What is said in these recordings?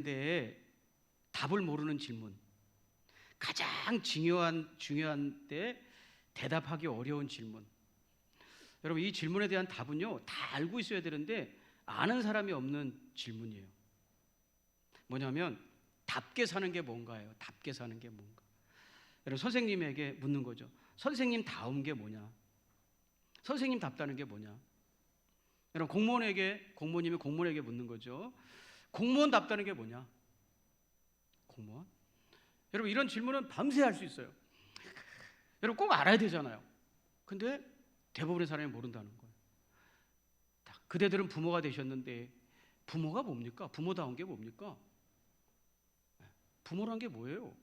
근데 답을 모르는 질문. 가장 중요한 중요한 때 대답하기 어려운 질문. 여러분 이 질문에 대한 답은요 다 알고 있어야 되는데 아는 사람이 없는 질문이에요. 뭐냐면 답게 사는 게 뭔가예요. 답게 사는 게 뭔가. 여러분 선생님에게 묻는 거죠. 선생님 다운 게 뭐냐? 선생님 답다는 게 뭐냐? 여러분 공무원에게 공무원님이 공무원에게 묻는 거죠. 공무원 답다는 게 뭐냐? 공무원? 여러분 이런 질문은 밤새 할 수 있어요. 여러분 꼭 알아야 되잖아요. 근데 대부분의 사람이 모른다는 거예요. 다 그대들은 부모가 되셨는데 부모가 뭡니까? 부모다운 게 뭡니까? 부모란 게 뭐예요?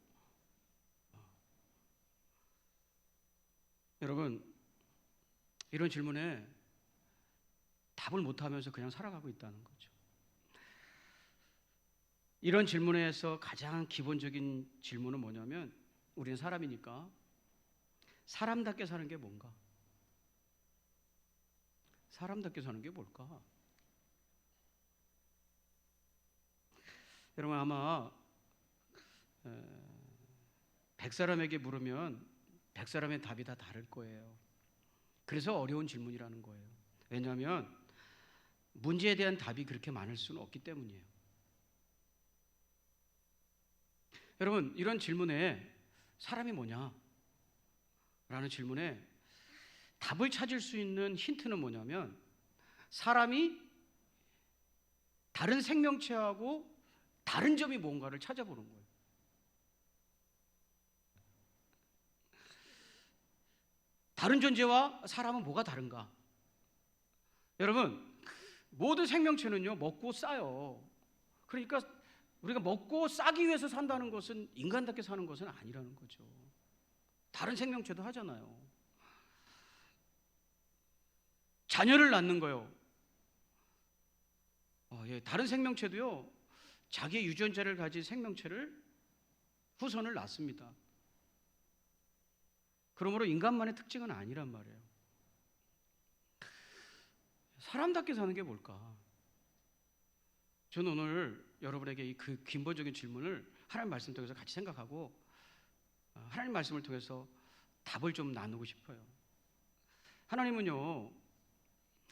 여러분 이런 질문에 답을 못 하면서 그냥 살아가고 있다는 거죠. 이런 질문에서 가장 기본적인 질문은 뭐냐면 우리는 사람이니까 사람답게 사는 게 뭔가? 사람답게 사는 게 뭘까? 여러분 아마 백 사람에게 물으면 백 사람의 답이 다 다를 거예요. 그래서 어려운 질문이라는 거예요. 왜냐하면 문제에 대한 답이 그렇게 많을 수는 없기 때문이에요. 여러분 이런 질문에 사람이 뭐냐? 라는 질문에 답을 찾을 수 있는 힌트는 뭐냐면 사람이 다른 생명체하고 다른 점이 뭔가를 찾아보는 거예요. 다른 존재와 사람은 뭐가 다른가? 여러분, 모든 생명체는요, 먹고 싸요. 그러니까 우리가 먹고 싸기 위해서 산다는 것은 인간답게 사는 것은 아니라는 거죠. 다른 생명체도 하잖아요. 자녀를 낳는 거요. 어, 예, 다른 생명체도요, 자기의 유전자를 가진 생명체를 후손을 낳습니다. 그러므로 인간만의 특징은 아니란 말이에요. 사람답게 사는 게 뭘까? 저는 오늘 여러분에게 이그 근본적인 질문을 하나님 말씀 통해서 같이 생각하고 어, 하나님 말씀을 통해서 답을 좀 나누고 싶어요. 하나님은요,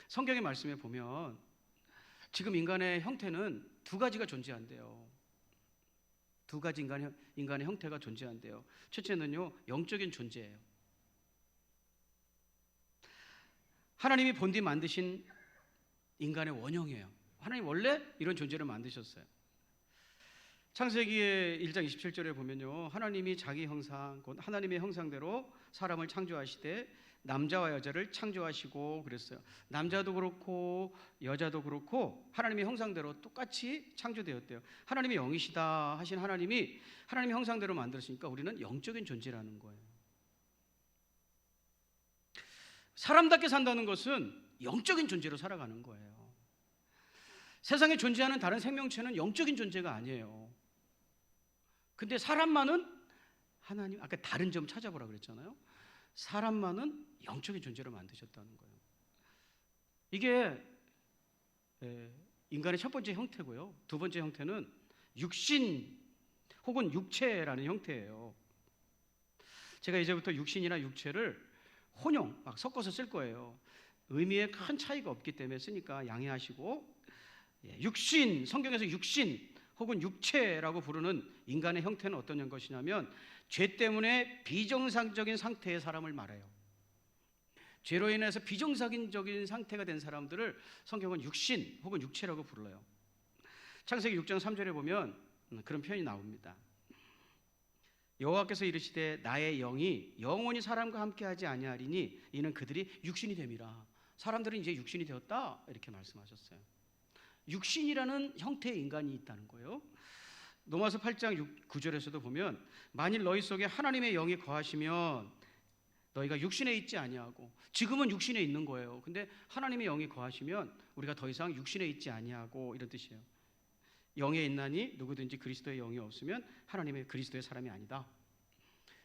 성경의 말씀에 보면 지금 인간의 형태는 두 가지가 존재한대요. 두 가지 인간의, 인간의 형태가 존재한대요. 첫째는요, 영적인 존재예요. 하나님이 본디 만드신 인간의 원형이에요. 하나님 원래 이런 존재를 만드셨어요. 창세기의 1장 27절에 보면요. 하나님이 자기 형상, 곧 하나님의 형상대로 사람을 창조하시되 남자와 여자를 창조하시고 그랬어요. 남자도 그렇고 여자도 그렇고 하나님의 형상대로 똑같이 창조되었대요. 하나님의 영이시다 하신 하나님이 하나님의 형상대로 만들었으니까 우리는 영적인 존재라는 거예요. 사람답게 산다는 것은 영적인 존재로 살아가는 거예요. 세상에 존재하는 다른 생명체는 영적인 존재가 아니에요. 근데 사람만은 하나님 아까 다른 점 찾아보라 그랬잖아요. 사람만은 영적인 존재로 만드셨다는 거예요. 이게 인간의 첫 번째 형태고요. 두 번째 형태는 육신 혹은 육체라는 형태예요. 제가 이제부터 육신이나 육체를 혼용 막 섞어서 쓸 거예요. 의미에 큰 차이가 없기 때문에 쓰니까 양해하시고 예, 육신 성경에서 육신 혹은 육체라고 부르는 인간의 형태는 어떤 것이냐면 죄 때문에 비정상적인 상태의 사람을 말해요. 죄로 인해서 비정상적인 상태가 된 사람들을 성경은 육신 혹은 육체라고 불러요. 창세기 6장 3절에 보면 그런 표현이 나옵니다. 여호와께서 이르시되 나의 영이 영원히 사람과 함께하지 아니하리니 이는 그들이 육신이 됨이라. 사람들은 이제 육신이 되었다 이렇게 말씀하셨어요. 육신이라는 형태의 인간이 있다는 거예요. 로마서 8장 6, 9절에서도 보면 만일 너희 속에 하나님의 영이 거하시면 너희가 육신에 있지 아니하고 지금은 육신에 있는 거예요. 근데 하나님의 영이 거하시면 우리가 더 이상 육신에 있지 아니하고 이런 뜻이에요. 영에 있나니 누구든지 그리스도의 영이 없으면 하나님의 그리스도의 사람이 아니다.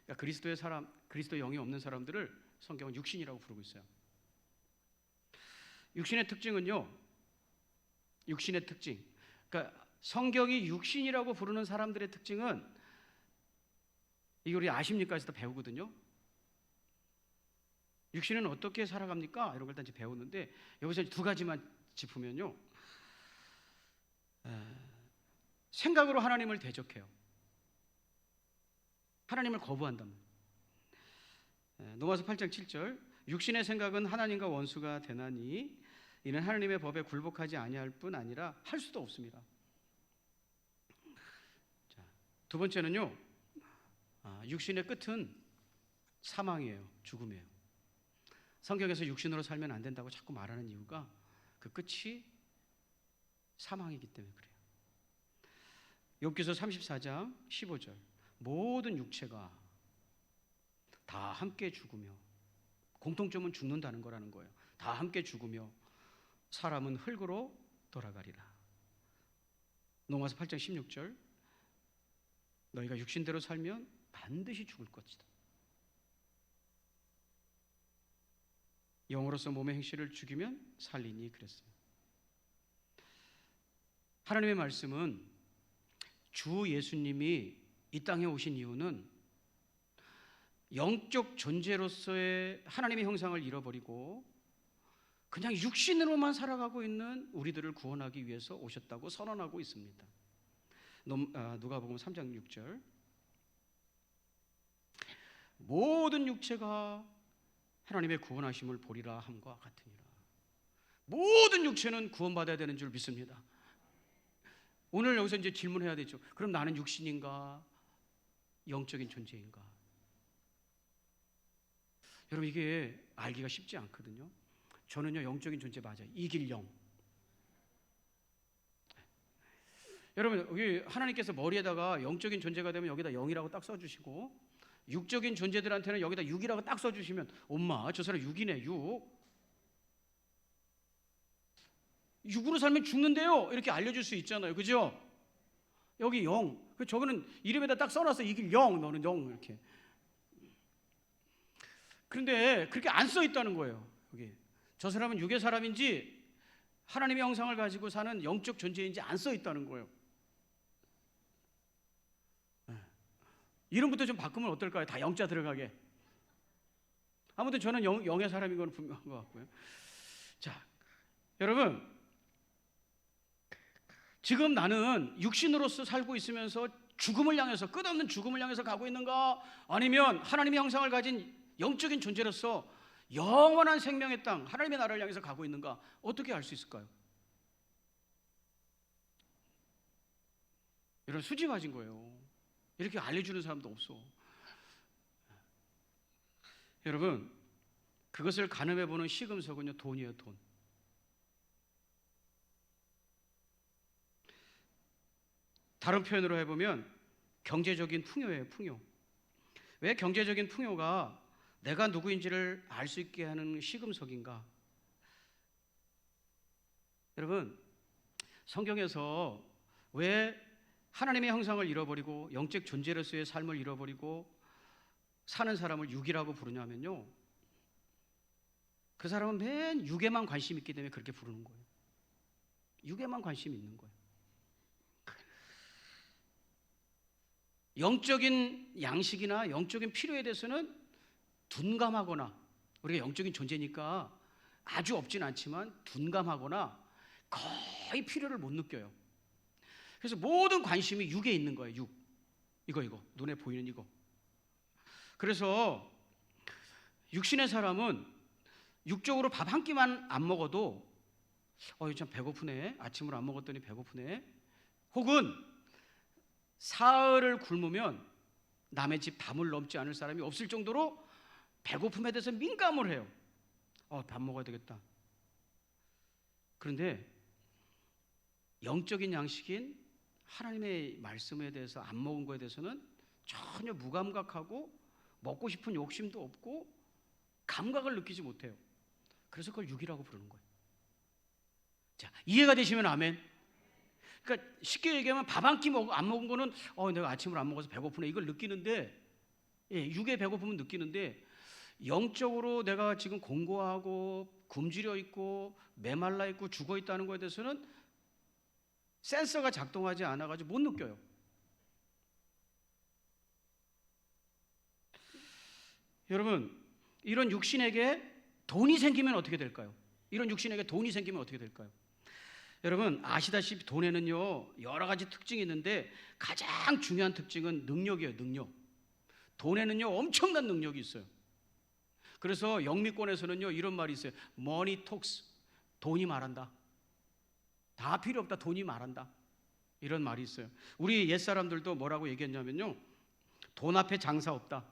그러니까 그리스도의 사람, 그리스도의 영이 없는 사람들을 성경은 육신이라고 부르고 있어요. 육신의 특징은요. 육신의 특징. 그러니까 성경이 육신이라고 부르는 사람들의 특징은 이거 우리 아십니까? 해서 배우거든요. 육신은 어떻게 살아갑니까? 이런 걸 이제 배우는데 여기서 두 가지만 짚으면요. 에, 생각으로 하나님을 대적해요. 하나님을 거부한다면. 에, 로마서 8장 7절 육신의 생각은 하나님과 원수가 되나니 이는 하나님의 법에 굴복하지 아니할 뿐 아니라 할 수도 없습니다. 자, 두 번째는요. 아, 육신의 끝은 사망이에요. 죽음이에요. 성경에서 육신으로 살면 안 된다고 자꾸 말하는 이유가 그 끝이 사망이기 때문에 그래요. 욥기서 34장 15절 모든 육체가 다 함께 죽으며 공통점은 죽는다는 거라는 거예요. 다 함께 죽으며 사람은 흙으로 돌아가리라. 로마서 8장 16절 너희가 육신대로 살면 반드시 죽을 것이다. 영으로서 몸의 행실을 죽이면 살리니 그랬어요. 하나님의 말씀은 주 예수님이 이 땅에 오신 이유는 영적 존재로서의 하나님의 형상을 잃어버리고 그냥 육신으로만 살아가고 있는 우리들을 구원하기 위해서 오셨다고 선언하고 있습니다. 아, 누가복음 3장 6절 모든 육체가 하나님의 구원하심을 보리라 함과 같으니라. 모든 육체는 구원받아야 되는 줄 믿습니다. 오늘 여기서 이제 질문해야 되죠. 그럼 나는 육신인가? 영적인 존재인가? 여러분 이게 알기가 쉽지 않거든요. 저는요 영적인 존재 맞아요. 이길 영. 여러분 여기 하나님께서 머리에다가 영적인 존재가 되면 여기다 영이라고 딱 써주시고 육적인 존재들한테는 여기다 6이라고 딱 써주시면 엄마 저 사람 6이네 6 6으로 살면 죽는데요. 이렇게 알려줄 수 있잖아요. 그죠? 여기 0 저거는 이름에다 딱 써놨어. 이길 0 너는 0 이렇게. 그런데 그렇게 안 써 있다는 거예요 여기 저 사람은 6의 사람인지 하나님의 형상을 가지고 사는 영적 존재인지 안 써 있다는 거예요 이름부터 좀 바꾸면 어떨까요? 다 영자 들어가게. 아무튼 저는 영, 영의 사람인 건 분명한 것 같고요. 자, 여러분, 지금 나는 육신으로서 살고 있으면서 죽음을 향해서 끝없는 죽음을 향해서 가고 있는가? 아니면 하나님의 형상을 가진 영적인 존재로서 영원한 생명의 땅, 하나님의 나라를 향해서 가고 있는가? 어떻게 알 수 있을까요? 이런 가진 거예요. 이렇게 알려주는 사람도 없어. 여러분, 그것을 가늠해 보는 시금석은요 돈이에요 돈. 다른 표현으로 해보면 경제적인 풍요예요 풍요. 왜 경제적인 풍요가 내가 누구인지를 알 수 있게 하는 시금석인가? 여러분, 성경에서 왜 하나님의 형상을 잃어버리고 영적 존재로서의 삶을 잃어버리고 사는 사람을 육이라고 부르냐면요. 그 사람은 맨 육에만 관심 있기 때문에 그렇게 부르는 거예요. 육에만 관심 있는 거예요. 영적인 양식이나 영적인 필요에 대해서는 둔감하거나 우리가 영적인 존재니까 아주 없진 않지만 둔감하거나 거의 필요를 못 느껴요. 그래서 모든 관심이 육에 있는 거예요. 육. 이거 이거 눈에 보이는 이거. 그래서 육신의 사람은 육적으로 밥 한 끼만 안 먹어도 어, 참 배고프네. 아침을 안 먹었더니 배고프네. 혹은 사흘을 굶으면 남의 집 담을 넘지 않을 사람이 없을 정도로 배고픔에 대해서 민감을 해요. 어, 밥 먹어야 되겠다. 그런데 영적인 양식인 하나님의 말씀에 대해서 안 먹은 거에 대해서는 전혀 무감각하고 먹고 싶은 욕심도 없고 감각을 느끼지 못해요. 그래서 그걸 육이라고 부르는 거예요. 자, 이해가 되시면 아멘. 그러니까 쉽게 얘기하면 밥 한끼안 먹은 거는 어 내가 아침을 안 먹어서 배고프네 이걸 느끼는데 예, 육의 배고픔은 느끼는데 영적으로 내가 지금 공고하고 굶주려 있고 메말라 있고 죽어 있다는 거에 대해서는 센서가 작동하지 않아 가지고 못 느껴요. 여러분, 이런 육신에게 돈이 생기면 어떻게 될까요? 이런 육신에게 돈이 생기면 어떻게 될까요? 여러분 아시다시피 돈에는요 여러 가지 특징이 있는데 가장 중요한 특징은 능력이에요 능력 돈에는요 엄청난 능력이 있어요 그래서 영미권에서는요 이런 말이 있어요. money talks. 돈이 말한다. 다 필요 없다. 돈이 말한다. 이런 말이 있어요. 우리 옛 사람들도 뭐라고 얘기했냐면요. 돈 앞에 장사 없다.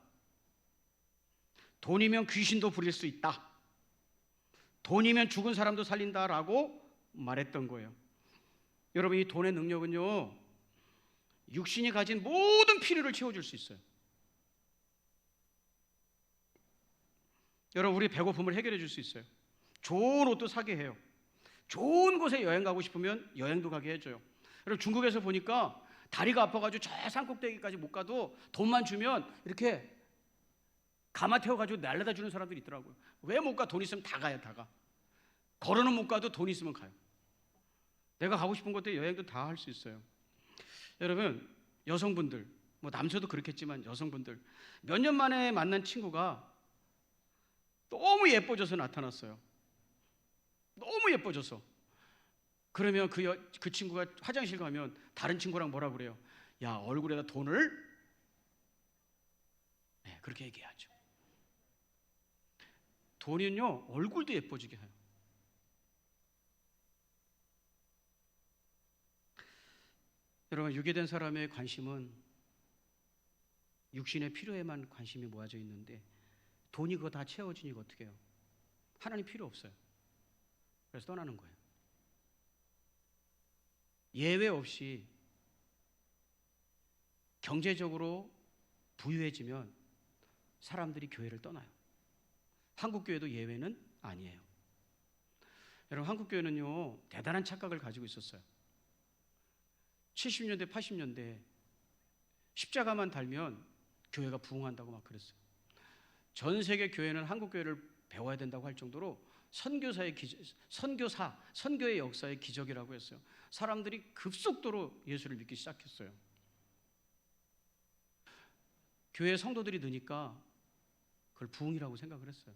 돈이면 귀신도 부릴 수 있다. 돈이면 죽은 사람도 살린다라고 말했던 거예요. 여러분 이 돈의 능력은요 육신이 가진 모든 필요를 채워줄 수 있어요. 여러분 우리 배고픔을 해결해 줄 수 있어요. 좋은 옷도 사게 해요. 좋은 곳에 여행 가고 싶으면 여행도 가게 해줘요. 여러분 중국에서 보니까 다리가 아파가지고 저 산꼭대기까지 못 가도 돈만 주면 이렇게 가마 태워가지고 날려다 주는 사람들이 있더라고요. 왜 못 가? 돈 있으면 다 가요, 다 가. 걸어는 못 가도 돈 있으면 가요. 내가 가고 싶은 곳에 여행도 다 할 수 있어요. 여러분, 여성분들, 뭐 남자도 그렇겠지만 여성분들 몇 년 만에 만난 친구가 너무 예뻐져서 나타났어요. 너무 예뻐져서. 그러면 그, 여, 그 친구가 화장실 가면 다른 친구랑 뭐라 그래요? 야, 얼굴에다 돈을? 네, 그렇게 얘기하죠. 돈은요, 얼굴도 예뻐지게 해요. 여러분 유괴된 사람의 관심은 육신의 필요에만 관심이 모아져 있는데 돈이 그거 다 채워지니까 어떻게 해요? 하나님 필요 없어요. 그래서 떠나는 거예요. 예외 없이 경제적으로 부유해지면 사람들이 교회를 떠나요. 한국 교회도 예외는 아니에요. 여러분 한국 교회는요 대단한 착각을 가지고 있었어요. 70년대, 80년대 십자가만 달면 교회가 부흥한다고 막 그랬어요. 전 세계 교회는 한국 교회를 배워야 된다고 할 정도로 선교사의 기, 선교사, 선교의 역사의 기적이라고 했어요. 사람들이 급속도로 예수를 믿기 시작했어요. 교회 성도들이 느니까 그걸 부흥이라고 생각을 했어요.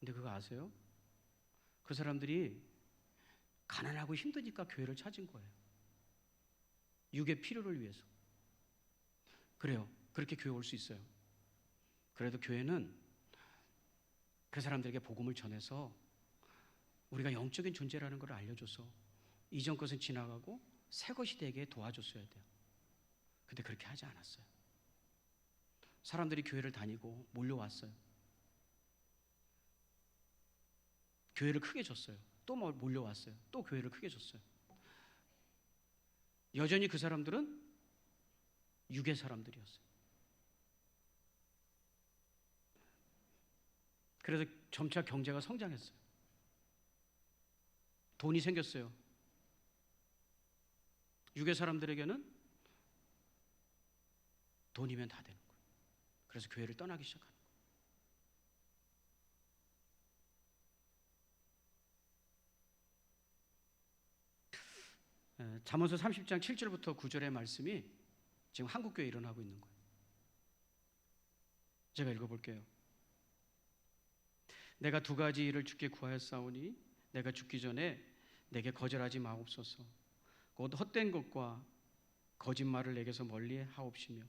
근데 그거 아세요? 그 사람들이 가난하고 힘드니까 교회를 찾은 거예요. 육의 필요를 위해서. 그래요. 그렇게 교회 올 수 있어요. 그래도 교회는 그 사람들에게 복음을 전해서 우리가 영적인 존재라는 걸 알려줘서 이전 것은 지나가고 새 것이 되게 도와줬어야 돼요. 근데 그렇게 하지 않았어요. 사람들이 교회를 다니고 몰려왔어요. 교회를 크게 줬어요. 또 몰려왔어요. 또 교회를 크게 줬어요. 여전히 그 사람들은 육의 사람들이었어요. 그래서 점차 경제가 성장했어요. 돈이 생겼어요. 육의 사람들에게는 돈이면 다 되는 거예요. 그래서 교회를 떠나기 시작하는 잠언서 30장 7절부터 9절의 말씀이 지금 한국 교회에 일어나고 있는 거예요. 제가 읽어 볼게요. 내가 두 가지 일을 주께 구하였사오니 내가 죽기 전에 내게 거절하지 마옵소서. 곧 헛된 것과 거짓말을 내게서 멀리 하옵시며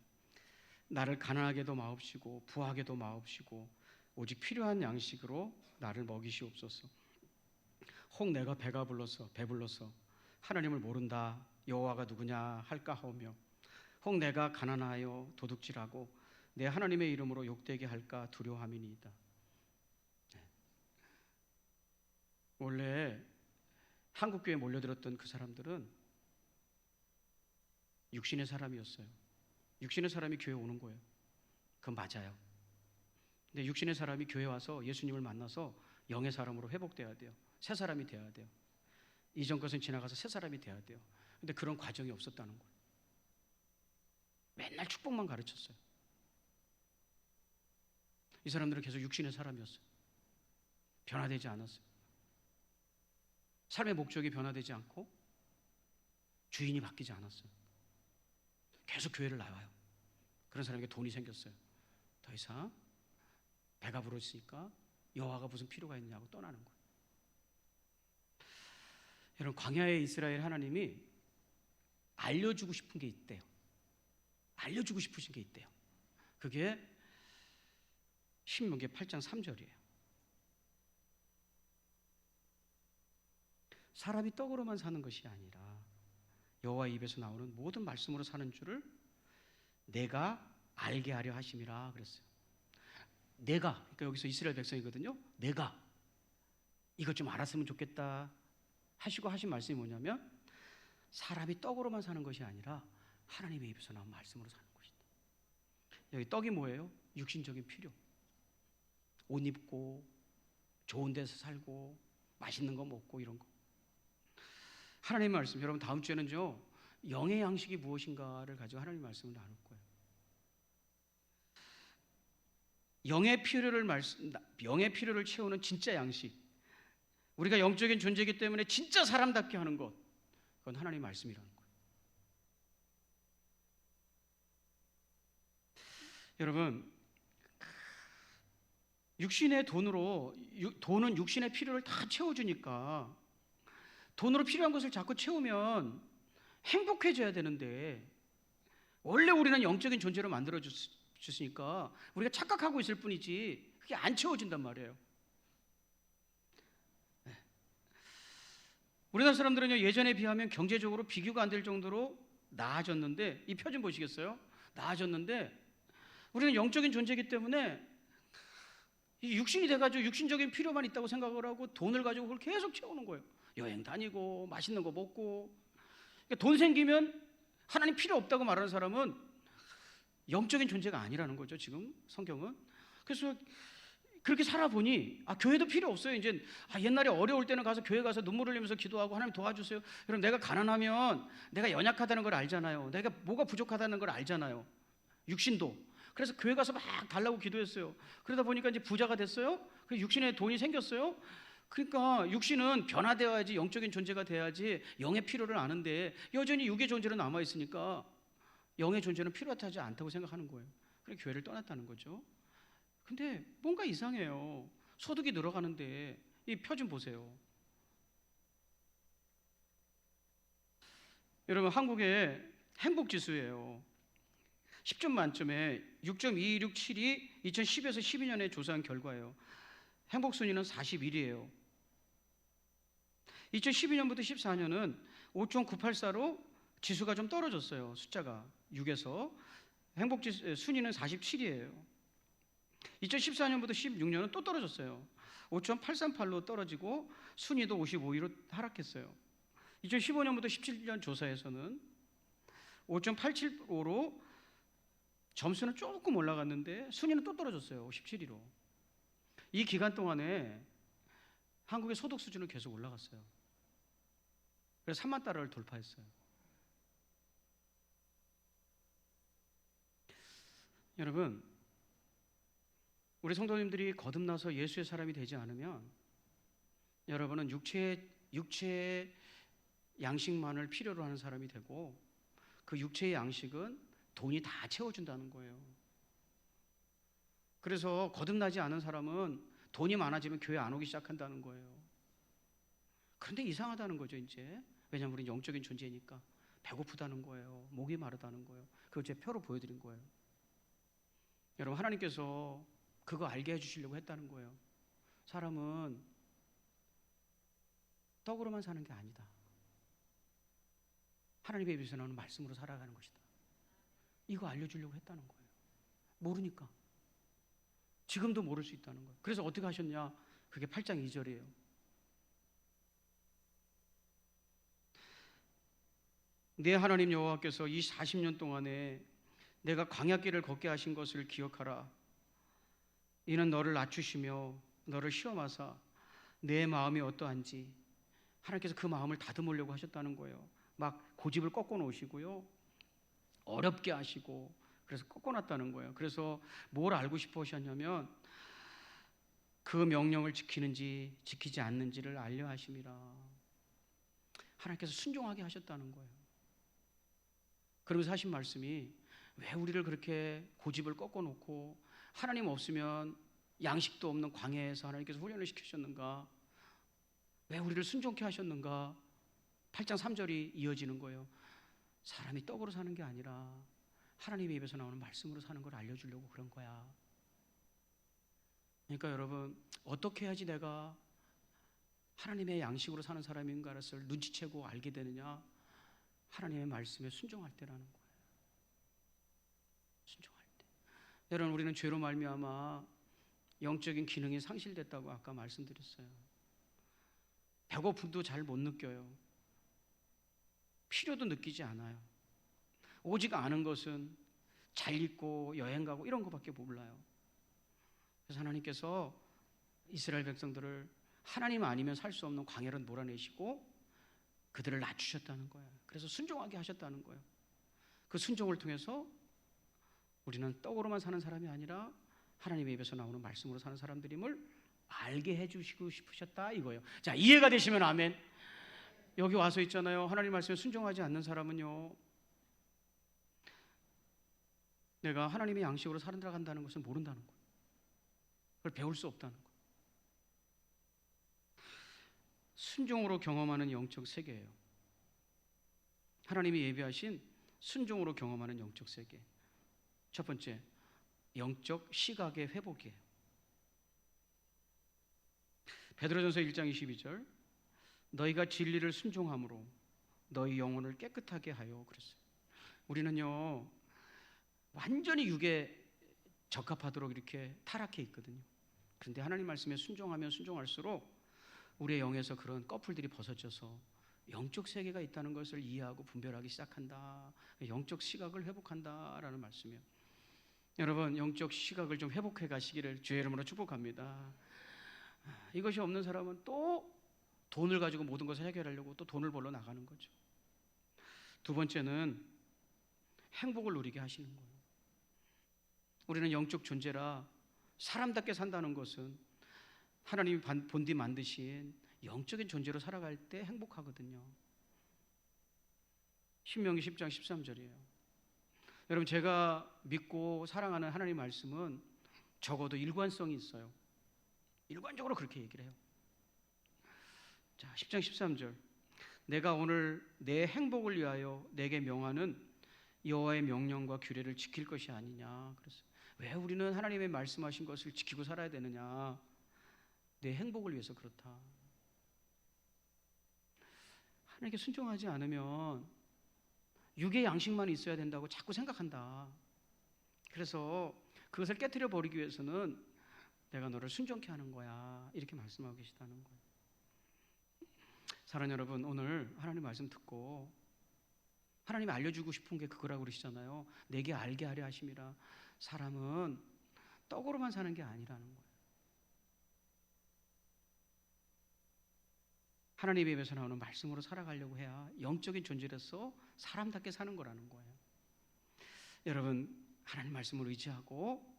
나를 가난하게도 마옵시고 부하게도 마옵시고 오직 필요한 양식으로 나를 먹이시옵소서. 혹 내가 배가 불러서 배불러서 하나님을 모른다 여호와가 누구냐 할까 하오며 혹 내가 가난하여 도둑질하고 내 하나님의 이름으로 욕되게 할까 두려함이니이다. 네. 원래 한국 교회에 몰려들었던 그 사람들은 육신의 사람이었어요. 육신의 사람이 교회 오는 거예요. 그건 맞아요. 근데 육신의 사람이 교회 와서 예수님을 만나서 영의 사람으로 회복돼야 돼요. 새 사람이 돼야 돼요. 이전 것은 지나가서 새 사람이 돼야 돼요. 근데 그런 과정이 없었다는 거예요. 맨날 축복만 가르쳤어요. 이 사람들은 계속 육신의 사람이었어요. 변화되지 않았어요. 삶의 목적이 변화되지 않고 주인이 바뀌지 않았어요. 계속 교회를 나와요. 그런 사람에게 돈이 생겼어요. 더 이상 배가 부르시니까 여호와가 무슨 필요가 있냐고 떠나는 거예요. 여러분 광야의 이스라엘 하나님이 알려주고 싶은 게 있대요. 알려주고 싶으신 게 있대요. 그게 신명기 8장 3절이에요. 사람이 떡으로만 사는 것이 아니라 여호와 입에서 나오는 모든 말씀으로 사는 줄을 내가 알게 하려 하심이라 그랬어요. 내가 그러니까 여기서 이스라엘 백성이거든요. 내가 이것 좀 알았으면 좋겠다 하시고 하신 말씀이 뭐냐면 사람이 떡으로만 사는 것이 아니라 하나님의 입에서 나온 말씀으로 사는 것이다. 여기 떡이 뭐예요? 육신적인 필요. 옷 입고 좋은 데서 살고 맛있는 거 먹고 이런 거. 하나님의 말씀 여러분 다음 주에는요 영의 양식이 무엇인가를 가지고 하나님 말씀을 나눌 거예요. 영의 필요를 말씀 영의 필요를 채우는 진짜 양식. 우리가 영적인 존재이기 때문에 진짜 사람답게 하는 것. 그건 하나님의 말씀이라는 거예요. 여러분 육신의 돈으로 유- 돈은 육신의 필요를 다 채워주니까 돈으로 필요한 것을 자꾸 채우면 행복해져야 되는데 원래 우리는 영적인 존재로 만들어 줬- 줬으니까 우리가 착각하고 있을 뿐이지 그게 안 채워진단 말이에요. 네. 우리나라 사람들은요 예전에 비하면 경제적으로 비교가 안 될 정도로 나아졌는데 이 표준 보시겠어요? 나아졌는데 우리는 영적인 존재이기 때문에 이 육신이 돼가지고 육신적인 필요만 있다고 생각을 하고 돈을 가지고 그걸 계속 채우는 거예요. 여행 다니고 맛있는 거 먹고 그러니까 돈 생기면 하나님 필요 없다고 말하는 사람은 영적인 존재가 아니라는 거죠. 지금 성경은 그래서 그렇게 살아보니 아 교회도 필요 없어요. 이제 아, 옛날에 어려울 때는 가서 교회 가서 눈물 흘리면서 기도하고 하나님 도와주세요. 여러분 내가 가난하면 내가 연약하다는 걸 알잖아요. 내가 뭐가 부족하다는 걸 알잖아요. 육신도 그래서 교회 가서 막 달라고 기도했어요. 그러다 보니까 이제 부자가 됐어요. 그 육신에 돈이 생겼어요. 그러니까 육신은 변화되어야지 영적인 존재가 돼야지 영의 필요를 아는데 여전히 육의 존재로 남아 있으니까 영의 존재는 필요하지 않다고 생각하는 거예요. 그래서 교회를 떠났다는 거죠. 근데 뭔가 이상해요. 소득이 늘어가는데 이 표준 보세요. 여러분 한국의 행복 지수예요. 10점 만점에 6.2267이 2010에서 12년에 조사한 결과예요. 행복 순위는 41이에요. 2012년부터 14년은 5.984로 지수가 좀 떨어졌어요. 숫자가 6에서 행복 지수 순위는 47이에요. 2014년부터 16년은 또 떨어졌어요. 5.838로 떨어지고 순위도 55위로 하락했어요. 2015년부터 17년 조사에서는 5.875로 점수는 조금 올라갔는데 순위는 또 떨어졌어요. 17위로. 이 기간 동안에 한국의 소득 수준은 계속 올라갔어요. 그래서 3만 달러를 돌파했어요. 여러분, 우리 성도님들이 거듭나서 예수의 사람이 되지 않으면 여러분은 육체의 육체의 양식만을 필요로 하는 사람이 되고 그 육체의 양식은 돈이 다 채워준다는 거예요. 그래서 거듭나지 않은 사람은 돈이 많아지면 교회 안 오기 시작한다는 거예요. 그런데 이상하다는 거죠, 이제. 왜냐하면 우리는 영적인 존재니까. 배고프다는 거예요. 목이 마르다는 거예요. 그걸 제 표로 보여드린 거예요. 여러분, 하나님께서 그거 알게 해주시려고 했다는 거예요. 사람은 떡으로만 사는 게 아니다. 하나님의 나오는 말씀으로 살아가는 것이다. 이거 알려주려고 했다는 거예요. 모르니까. 지금도 모를 수 있다는 거예요. 그래서 어떻게 하셨냐? 그게 8장 2절이에요. 내 하나님 여호와께서 이 40년 동안에 내가 광야길을 걷게 하신 것을 기억하라. 이는 너를 낮추시며 너를 시험하사 내 마음이 어떠한지 하나님께서 그 마음을 다듬으려고 하셨다는 거예요. 막 고집을 꺾어 놓으시고요. 어렵게 하시고 그래서 꺾어놨다는 거예요. 그래서 뭘 알고 싶어 하셨냐면 그 명령을 지키는지 지키지 않는지를 알려 하심이라. 하나님께서 순종하게 하셨다는 거예요. 그러면서 하신 말씀이 왜 우리를 그렇게 고집을 꺾어 놓고 하나님 없으면 양식도 없는 광야에서 하나님께서 훈련을 시키셨는가? 왜 우리를 순종케 하셨는가? 8장 3절이 이어지는 거예요. 사람이 떡으로 사는 게 아니라 하나님의 입에서 나오는 말씀으로 사는 걸 알려주려고 그런 거야. 그러니까 여러분 어떻게 해야지 내가 하나님의 양식으로 사는 사람인가를 눈치채고 알게 되느냐? 하나님의 말씀에 순종할 때라는 거예요. 순종할 때. 여러분 우리는 죄로 말미암아 영적인 기능이 상실됐다고 아까 말씀드렸어요. 배고픔도 잘 못 느껴요. 필요도 느끼지 않아요. 오직 아는 것은 잘 입고 여행 가고 이런 것밖에 몰라요. 그래서 하나님께서 이스라엘 백성들을 하나님 아니면 살 수 없는 광야로 몰아내시고 그들을 낮추셨다는 거예요. 그래서 순종하게 하셨다는 거예요. 그 순종을 통해서 우리는 떡으로만 사는 사람이 아니라 하나님의 입에서 나오는 말씀으로 사는 사람들임을 알게 해주시고 싶으셨다 이거예요. 자 이해가 되시면 아멘. 여기 와서 있잖아요. 하나님 말씀에 순종하지 않는 사람은요. 내가 하나님의 양식으로 살아간다는 것을 모른다는 거예요. 그걸 배울 수 없다는 거예요. 순종으로 경험하는 영적 세계예요. 하나님이 예비하신 순종으로 경험하는 영적 세계. 첫 번째, 영적 시각의 회복이에요. 베드로전서 1장 22절 너희가 진리를 순종함으로 너희 영혼을 깨끗하게 하여 그랬어요. 우리는요 완전히 육에 적합하도록 이렇게 타락해 있거든요. 그런데 하나님 말씀에 순종하면 순종할수록 우리의 영에서 그런 꺼풀들이 벗어져서 영적 세계가 있다는 것을 이해하고 분별하기 시작한다. 영적 시각을 회복한다라는 말씀이에요. 여러분 영적 시각을 좀 회복해 가시기를 주의 이름으로 축복합니다. 이것이 없는 사람은 또 돈을 가지고 모든 것을 해결하려고 또 돈을 벌러 나가는 거죠. 두 번째는 행복을 누리게 하시는 거예요. 우리는 영적 존재라 사람답게 산다는 것은 하나님이 본디 만드신 영적인 존재로 살아갈 때 행복하거든요. 신명기 10장 13절이에요. 여러분 제가 믿고 사랑하는 하나님 말씀은 적어도 일관성이 있어요. 일관적으로 그렇게 얘기를 해요. 자, 10장 13절. 내가 오늘 내 행복을 위하여 내게 명하는 여호와의 명령과 규례를 지킬 것이 아니냐. 그래서 왜 우리는 하나님의 말씀하신 것을 지키고 살아야 되느냐? 내 행복을 위해서 그렇다. 하나님께 순종하지 않으면 육의 양식만 있어야 된다고 자꾸 생각한다. 그래서 그것을 깨뜨려 버리기 위해서는 내가 너를 순종케 하는 거야. 이렇게 말씀하고 계시다는 거예요. 사랑 여러분, 오늘 하나님 말씀 듣고 하나님이 알려주고 싶은 게 그거라고 그러시잖아요. 내게 알게 하려 하심이라. 사람은 떡으로만 사는 게 아니라는 거예요. 하나님의 입에서 나오는 말씀으로 살아가려고 해야 영적인 존재로서 사람답게 사는 거라는 거예요. 여러분, 하나님 말씀을 의지하고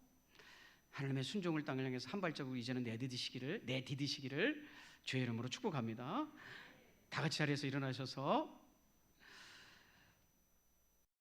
하나님의 순종을 땅을 향해서 한 발자국 이제는 내디디시기를 내디디시기를 주의 이름으로 축복합니다. 다 같이 자리에서 일어나셔서